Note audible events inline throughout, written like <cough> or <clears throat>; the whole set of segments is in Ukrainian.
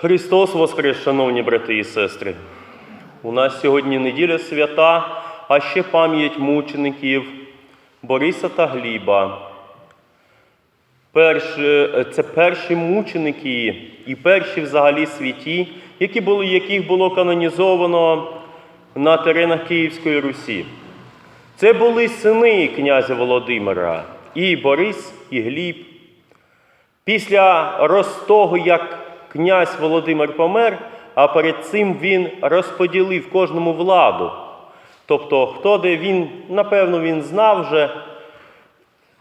Христос Воскрес, шановні брати і сестри. У нас сьогодні неділя свята, а ще пам'ять мучеників Бориса та Гліба. Це перші мученики і перші взагалі святі, які були, яких було канонізовано на теренах Київської Русі. Це були сини князя Володимира, і Борис, і Гліб. Після роз того, як князь Володимир помер, а перед цим він розподілив кожному владу. Тобто, хто де він, напевно, він знав вже.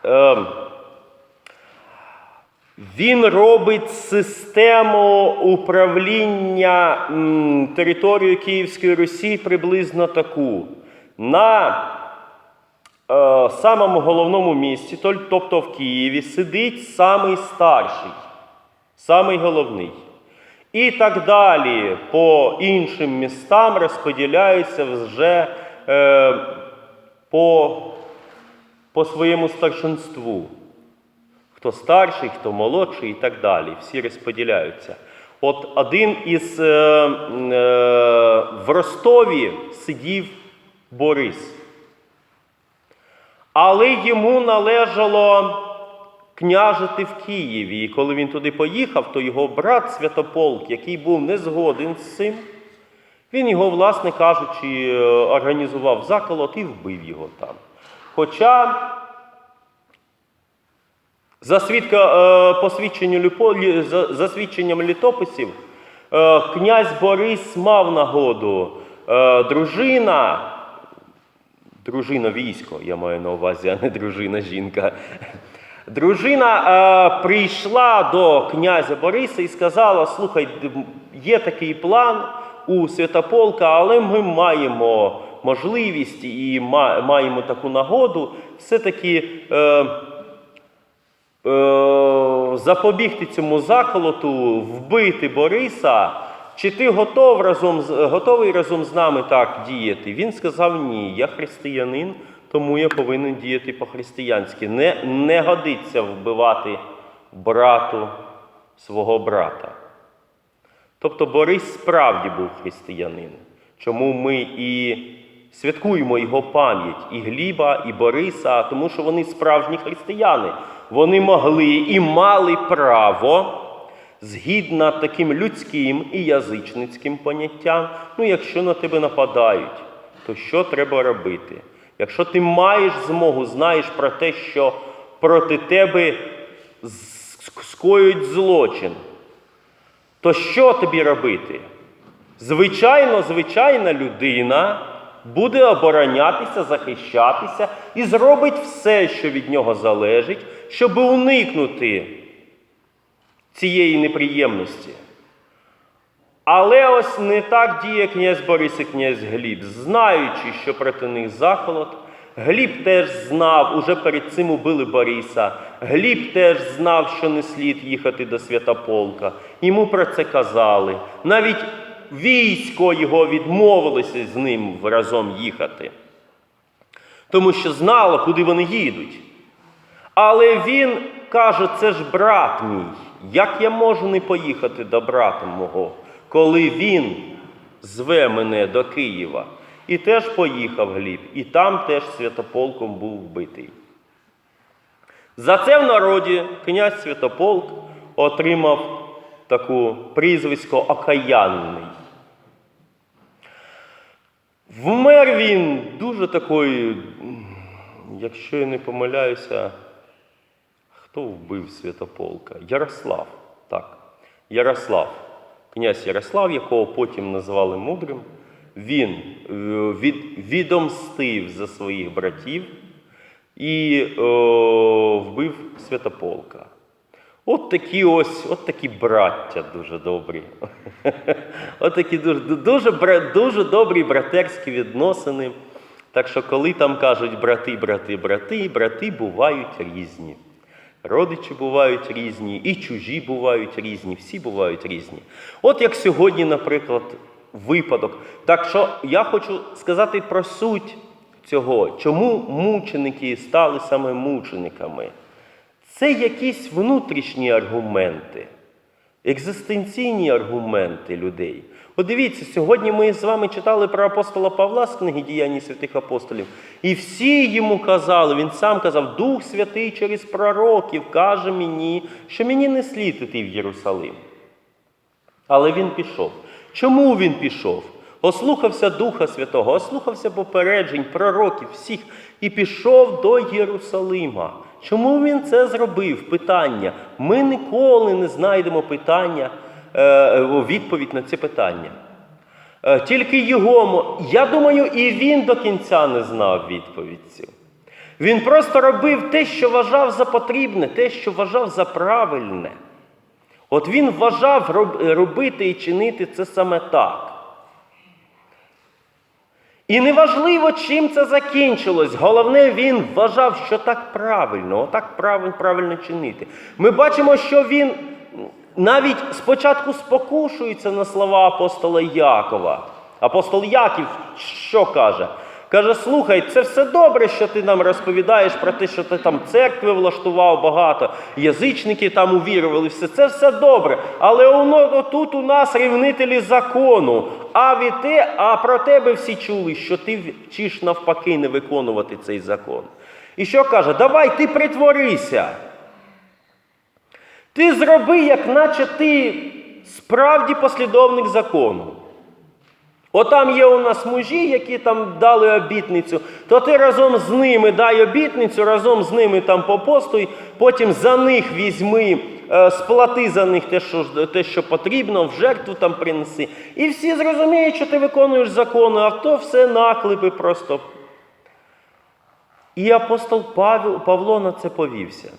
Е, він робить систему управління м, територією Київської Русі приблизно таку. На е, самому головному місці, тобто в Києві, сидить самий старший, самий головний. І так далі по іншим містам розподіляються вже е, по, по своєму старшинству. Хто старший, хто молодший і так далі. Всі розподіляються. От один із е, е, в Ростові сидів Борис. Але йому належало княжити в Києві. І коли він туди поїхав, то його брат Святополк, який був не згоден з цим, він його, власне кажучи, е, організував заколот і вбив його там. Хоча за, свідка, е, посвідченню Люпо- за, свідченням літописів, е, князь Борис мав нагоду. Дружина, дружина військо, я маю на увазі, а не дружина жінка. Дружина е, прийшла до князя Бориса і сказала: слухай, є такий план у Святополка, але ми маємо можливість і маємо таку нагоду все-таки. Е, е, запобігти цьому заколоту, вбити Бориса, чи ти готов разом готовий разом з нами так діяти? Він сказав: ні, я християнин, тому я повинен діяти по-християнськи. Не, не годиться вбивати брату свого брата. Тобто Борис справді був християнин. Чому ми і святкуємо його пам'ять і Гліба, і Бориса, тому що вони справжні християни. Вони могли і мали право, згідно таким людським і язичницьким поняттям, ну, якщо на тебе нападають, то що треба робити? Якщо ти маєш змогу, знаєш про те, що проти тебе скоюють злочин, то що тобі робити? Звичайно, звичайна людина буде оборонятися, захищатися і зробить все, що від нього залежить, щоб уникнути цієї неприємності. Але ось не так діє князь Борис і князь Гліб, знаючи, що проти них заколот. Гліб теж знав, уже перед цим убили Бориса. Гліб теж знав, що не слід їхати до Святополка. Йому про це казали. Навіть військо його відмовилося з ним разом їхати. Тому що знало, куди вони їдуть. Але він каже: це ж брат мій. Як я можу не поїхати до брата мого, коли він зве мене до Києва? І теж поїхав Гліб, і там теж святополком був вбитий. За це в народі князь Святополк отримав таку прізвисько Окаянний. Вмер він дуже такої, якщо я не помиляюся, хто вбив Святополка? Ярослав. Так, Ярослав. Князь Ярослав, якого потім називали мудрим, він е, від, відомстив за своїх братів і е, вбив Святополка. От такі ось, от такі браття дуже добрі. <laughs> От такі дуже, дуже, дуже добрі братерські відносини. Так що, коли там кажуть брати, брати, брати, брати бувають різні. Родичі бувають різні, і чужі бувають різні, всі бувають різні. От як сьогодні, наприклад, випадок. Так що я хочу сказати про суть цього, чому мученики стали саме мучениками. Це якісь внутрішні аргументи. екзистенційні аргументи людей. Подивіться, сьогодні ми з вами читали про апостола Павла з книги діянь святих апостолів, і всі йому казали, він сам казав, Дух Святий через пророків каже мені, що мені не слід іти в Єрусалим. Але він пішов. Чому він пішов? Ослухався Духа Святого, ослухався попереджень, пророків всіх і пішов до Єрусалима. Чому він це зробив? Питання. Ми ніколи не знайдемо питання, відповідь на це питання. Е, Тільки його, я думаю, і він до кінця не знав відповідь. Він просто робив те, що вважав за потрібне, те, що вважав за правильне. От він вважав робити і чинити це саме так. І неважливо, чим це закінчилось. Головне, він вважав, що так правильно, отак правильно чинити. Ми бачимо, що він навіть спочатку спокушується на слова апостола Якова. Апостол Яків що каже? Каже: слухай, це все добре, що ти нам розповідаєш про те, що ти там церкви влаштував багато, язичники там увірували, все це все добре. Але воно тут у нас рівнителі закону. А від те, а про тебе всі чули, що ти вчиш навпаки не виконувати цей закон. І що каже? Давай ти притворися. Ти зроби, як наче ти справді послідовник закону. Отам є у нас мужі, які там дали обітницю, то ти разом з ними дай обітницю, разом з ними там попостуй, потім за них візьми, е, сплати за них те, що, те, що потрібно, в жертву там принеси. І всі зрозуміють, що ти виконуєш закони, а то все наклепи просто. І апостол Павло на це повівся.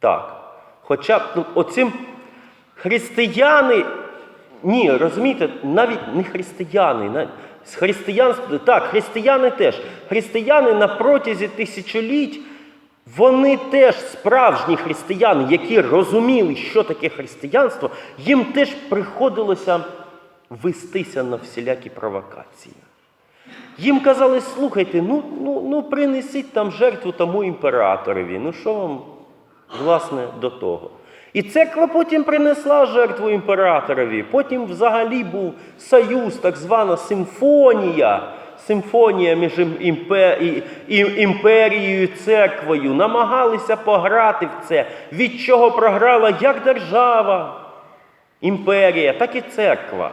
Так. Хоча ну, оцим християни, ні, розумієте, навіть не християни. З християнства, так, християни теж. Християни на протязі тисячоліть, вони теж справжні християни, які розуміли, що таке християнство, їм теж приходилося вестися на всілякі провокації. Їм казали, слухайте, ну, ну, ну принесіть там жертву тому імператорові. Ну що вам, власне, до того? І церква потім принесла жертву імператорові. Потім взагалі був союз, так звана симфонія. Симфонія між імперією і церквою. Намагалися пограти в це, від чого програла як держава, імперія, так і церква.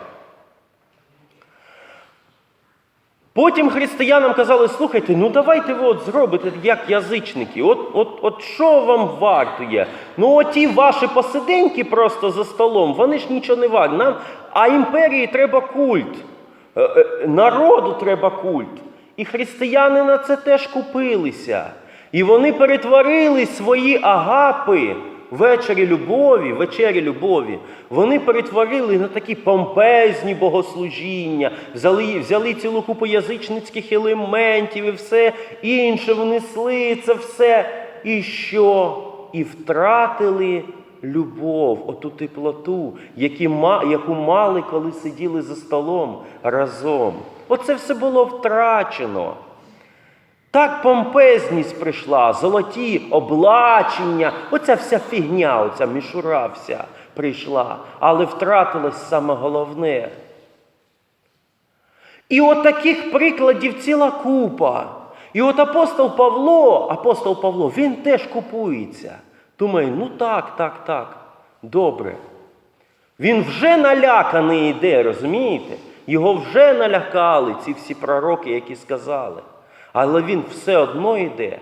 Потім християнам казали, слухайте, ну давайте ви от зробите як язичники. От, от, от що вам варто є? Ну оті ваші посиденьки просто за столом, вони ж нічого не варті. Нам, а імперії треба культ. Е, е, Народу треба культ. І християни на це теж купилися. І вони перетворили свої агапи вечері любові, вечері любові, вони перетворили на такі помпезні богослужіння, взяли, взяли цілу купу язичницьких елементів і все інше, внесли це все. І що? І втратили любов, оту теплоту, яку мали, коли сиділи за столом разом. Оце все було втрачено. Так помпезність прийшла, золоті облачення, оця вся фігня, оця мішура вся прийшла, але втратилось саме головне. І от таких прикладів ціла купа. І от апостол Павло, апостол Павло, він теж купується. Думає, ну так, так, так, добре. Він вже наляканий йде, розумієте? Його вже налякали ці всі пророки, які сказали. Але він все одно йде.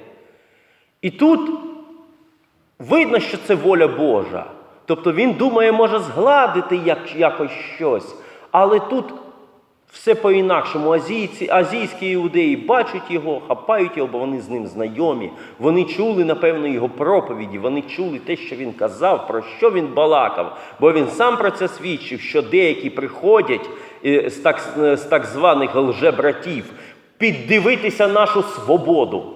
І тут видно, що це воля Божа. Тобто він думає, може згладити як, якось щось. Але тут все по-інакшому. Азійці, азійські іудеї бачать його, хапають його, бо вони з ним знайомі. Вони чули, напевно, його проповіді, вони чули те, що він казав, про що він балакав. Бо він сам про це свідчив, що деякі приходять е, з так, з так званих лжебратів піддивитися нашу свободу.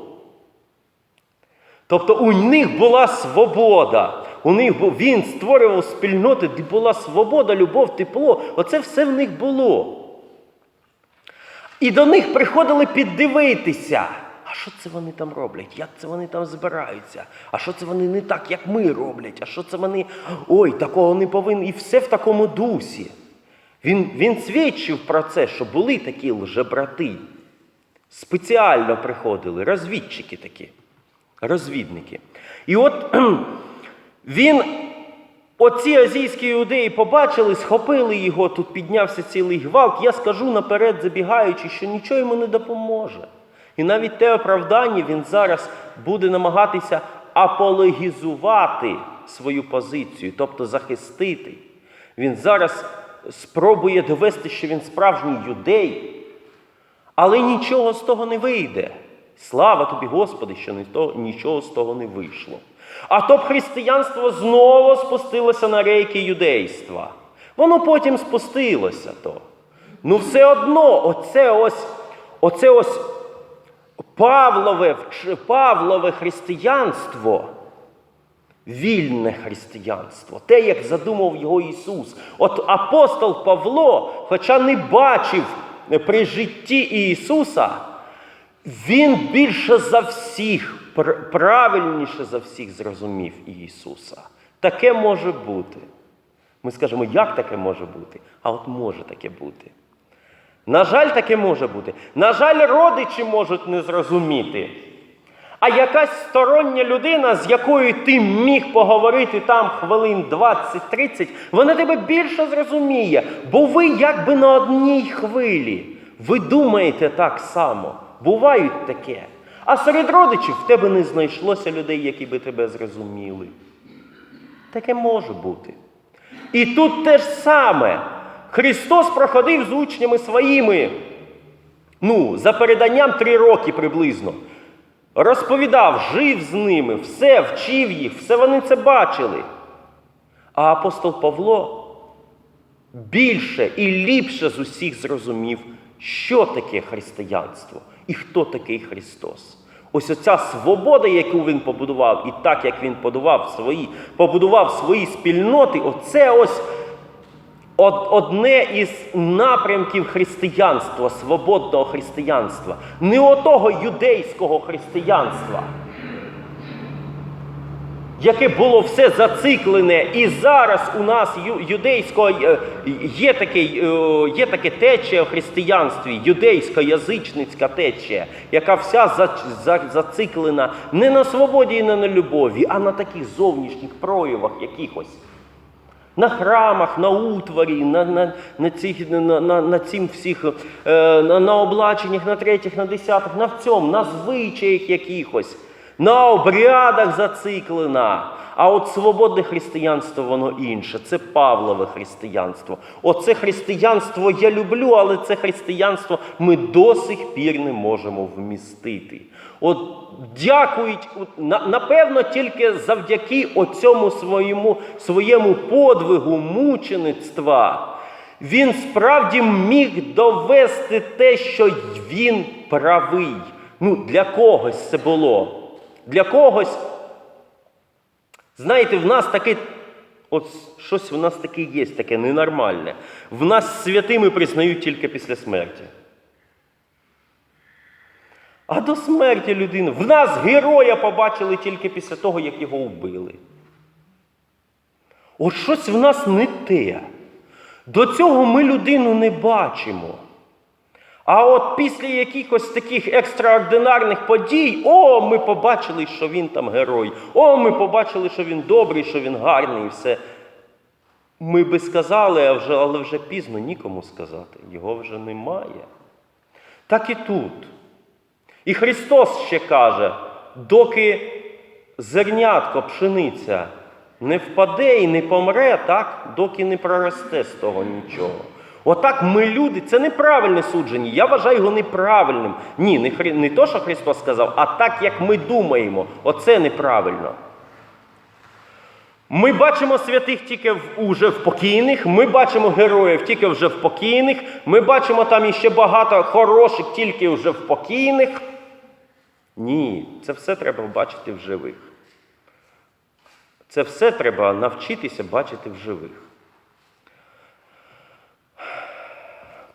Тобто у них була свобода. У них був, він створював спільноти, де була свобода, любов, тепло. Оце все в них було. І до них приходили піддивитися. А що це вони там роблять? Як це вони там збираються? А що це вони не так, як ми роблять? А що це вони. Ой, такого не повинні. І все в такому дусі. Він, він свідчив про це, що були такі лжебрати. Спеціально приходили, розвідчики такі, розвідники. І от <clears throat> він, оці азійські іудеї побачили, схопили його, тут піднявся цілий гвалт. Я скажу наперед, забігаючи, що нічого йому не допоможе. І навіть те оправдання він зараз буде намагатися апологізувати свою позицію, тобто захистити. Він зараз спробує довести, що він справжній юдей. Але нічого з того не вийде. Слава тобі, Господи, що нічого з того не вийшло. А то б християнство знову спустилося на рейки юдейства. Воно потім спустилося то. Ну, все одно, оце ось, оце ось Павлове, Павлове християнство вільне християнство, те, як задумав його Ісус. От апостол Павло, хоча не бачив при житті Ісуса, він більше за всіх, правильніше за всіх зрозумів Ісуса. Таке може бути. Ми скажемо, як таке може бути? А от може таке бути. На жаль, таке може бути. На жаль, родичі можуть не зрозуміти. А якась стороння людина, з якою ти міг поговорити там хвилин 20-30, вона тебе більше зрозуміє, бо ви якби на одній хвилі. Ви думаєте так само. Бувають таке. А серед родичів в тебе не знайшлося людей, які би тебе зрозуміли. Таке може бути. І тут те ж саме. Христос проходив з учнями своїми, ну, за переданням три роки приблизно. Розповідав, жив з ними, все, вчив їх, все вони це бачили. А апостол Павло більше і ліпше з усіх зрозумів, що таке християнство і хто такий Христос. Ось оця свобода, яку він побудував, і так як він побудував свої, побудував свої спільноти, оце ось одне із напрямків християнства, свободного християнства, не отого юдейського християнства, яке було все зациклене, і зараз у нас юдейського е, є таке, е, є таке течія в християнстві, юдейсько-язичницька течія, яка вся за- за- зациклена не на свободі і не на любові, а на таких зовнішніх проявах якихось. На храмах, на утворі, на, на, на, цих, на, на, на цим всіх, е, на, на облаченнях, на третіх, на десятих, на в цьому, на звичаях якихось, на обрядах зациклена. А от свободне християнство, воно інше. Це Павлове християнство. Оце християнство я люблю, але це християнство ми до сих пір не можемо вмістити. От дякують, напевно, тільки завдяки оцьому своєму, своєму подвигу мучеництва. Він справді міг довести те, що він правий. Ну, для когось це було. Для когось Знаєте, в нас таке, от щось в нас таке є, таке ненормальне. В нас святими признають тільки після смерті. А до смерті людини. В нас героя побачили тільки після того, як його вбили. От щось в нас не те. До цього ми людину не бачимо. А от після якихось таких екстраординарних подій, о, ми побачили, що він там герой. О, ми побачили, що він добрий, що він гарний і все. Ми би сказали, а вже, але вже пізно нікому сказати. Його вже немає. Так і тут. І Христос ще каже, доки зернятко, пшениця не впаде і не помре, так, доки не проросте з того нічого. Отак ми люди, це неправильне судження. Я вважаю його неправильним. Ні, не, Хри- не то, що Христос сказав, а так, як ми думаємо. Оце неправильно. Ми бачимо святих тільки в, уже в покійних, ми бачимо героїв тільки вже в покійних, ми бачимо там іще багато хороших тільки вже в покійних. Ні, це все треба бачити в живих. Це все треба навчитися бачити в живих.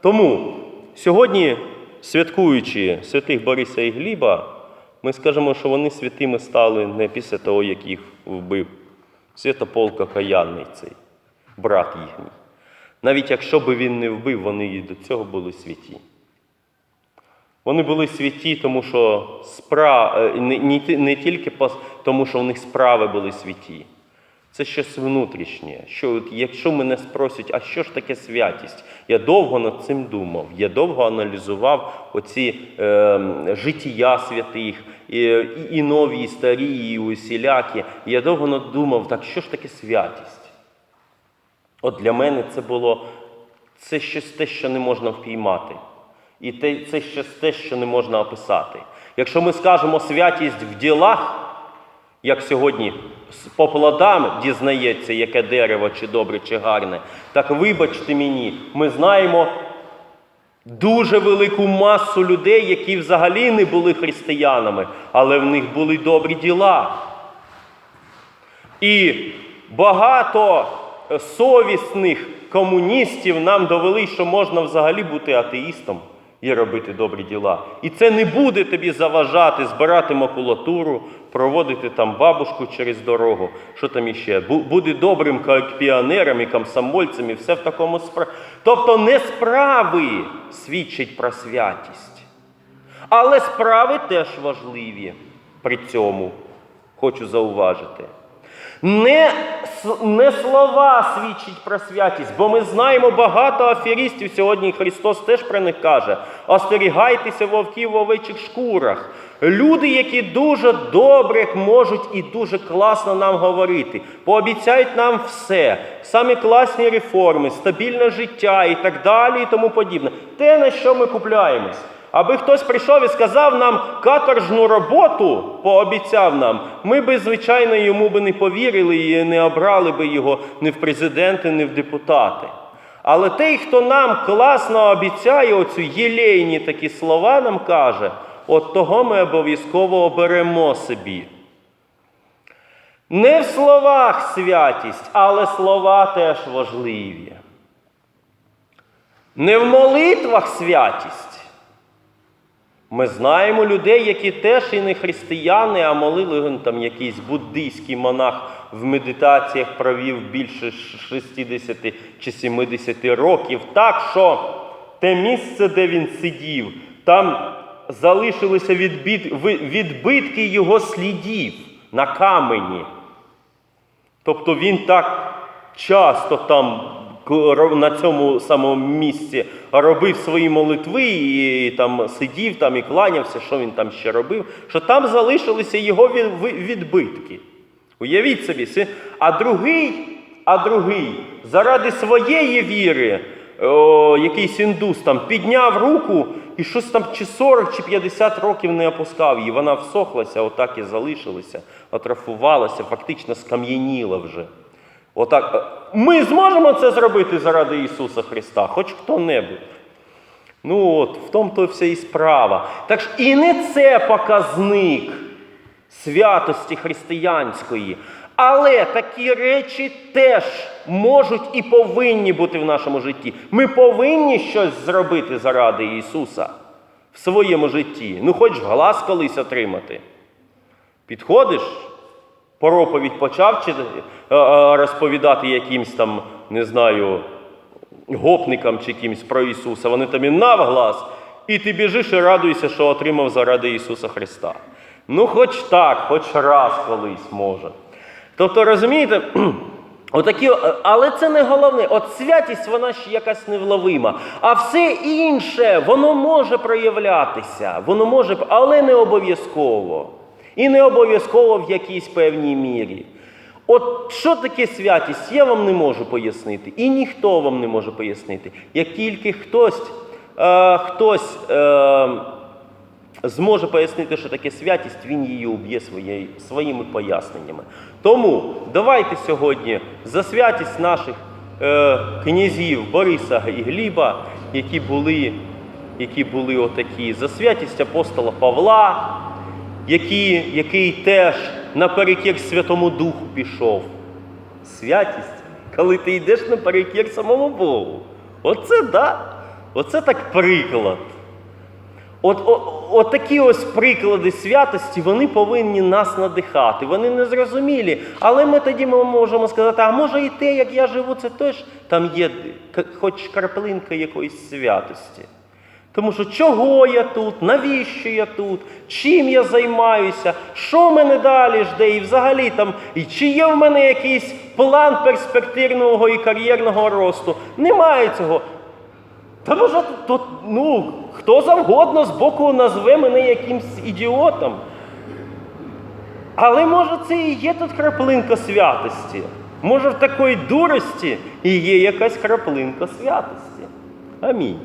Тому сьогодні, святкуючи святих Бориса і Гліба, ми скажемо, що вони святими стали не після того, як їх вбив. Святополк Окаянний цей, брат їхній. Навіть якщо би він не вбив, вони і до цього були святі. Вони були святі, тому що спра... е, не, тільки тому, що в них справи були святі. Це щось внутрішнє. Що, от якщо мене спросять, а що ж таке святість? Я довго над цим думав. Я довго аналізував оці е, життя святих, і, і, нові, і старі, і усілякі. Я довго надумав, так що ж таке святість? От для мене це було це щось те, що не можна впіймати. І те, це щось те, що не можна описати. Якщо ми скажемо святість в ділах, як сьогодні по плодам дізнається, яке дерево, чи добре, чи гарне, так вибачте мені, ми знаємо дуже велику масу людей, які взагалі не були християнами, але в них були добрі діла. І багато совісних комуністів нам довели, що можна взагалі бути атеїстом і робити добрі діла. І це не буде тобі заважати збирати макулатуру, проводити там бабушку через дорогу. Що там іще? Бу- Буде добрим піонером і комсомольцем, і все в такому справі. Тобто не справи свідчать про святість. Але справи теж важливі при цьому, хочу зауважити. Не, не слова свідчать про святість, бо ми знаємо багато аферістів. Сьогодні Христос теж про них каже: остерігайтеся вовків в овечих шкурах. Люди, які дуже добре можуть і дуже класно нам говорити, пообіцяють нам все, самі класні реформи, стабільне життя і так далі, і тому подібне. Те, на що ми купляємось. Аби хтось прийшов і сказав нам каторжну роботу, пообіцяв нам, ми би, звичайно, йому би не повірили і не обрали би його ні в президенти, ні в депутати. Але той, хто нам класно обіцяє оцю єлейні такі слова, нам каже, от того ми обов'язково оберемо собі. Не в словах святість, але слова теж важливі. Не в молитвах святість. Ми знаємо людей, які теж і не християни, а молили там якийсь буддийський монах в медитаціях провів більше 60 чи 70 років. Так що те місце, де він сидів, там залишилися відбит, відбитки його слідів на камені. Тобто він так часто там на цьому самому місці робив свої молитви і там сидів там і кланявся, що він там ще робив, що там залишилися його відбитки. Уявіть собі, а другий, а другий заради своєї віри, о, якийсь індус там підняв руку і щось там чи 40, чи 50 років не опускав її. Вона всохлася, отак і залишилася, атрофувалася, фактично скам'яніла вже. Отак. е, Ми зможемо це зробити заради Ісуса Христа, хоч хто-небудь. Ну от, в тому то вся і справа. Так ж і не це показник святості християнської. Але такі речі теж можуть і повинні бути в нашому житті. Ми повинні щось зробити заради Ісуса в своєму житті. Ну, хоч глас колись отримати. Підходиш, проповідь почав е, е, розповідати якимсь там, не знаю, гопникам чи якимсь про Ісуса, вони тобі навглас, і ти біжиш і радуєшся, що отримав заради Ісуса Христа. Ну, хоч так, хоч раз колись може. Тобто, розумієте, <clears throat> отакі, е, але це не головне. От святість, вона ще якась невловима. А все інше, воно може проявлятися, воно може, але не обов'язково. І не обов'язково в якійсь певній мірі. От що таке святість, я вам не можу пояснити, і ніхто вам не може пояснити. Як тільки хтось, е, хтось е, зможе пояснити, що таке святість, він її уб'є своєю, своїми поясненнями. Тому давайте сьогодні за святість наших е, князів Бориса і Гліба, які були, які були отакі, за святість апостола Павла, який, який теж наперекір Святому Духу пішов. Святість, коли ти йдеш наперекір самому Богу. Оце да. Оце так приклад. От, от, от такі ось приклади святості, вони повинні нас надихати. Вони незрозумілі. Але ми тоді ми можемо сказати, а може і те, як я живу, це теж там є хоч краплинка якоїсь святості. Тому що чого я тут, навіщо я тут, чим я займаюся, що мене далі жде, і взагалі там, і чи є в мене якийсь план перспективного і кар'єрного росту. Немає цього. Та може тут, ну, хто завгодно з боку назве мене якимсь ідіотом. Але може це і є тут краплинка святості. Може в такої дурості і є якась краплинка святості. Амінь.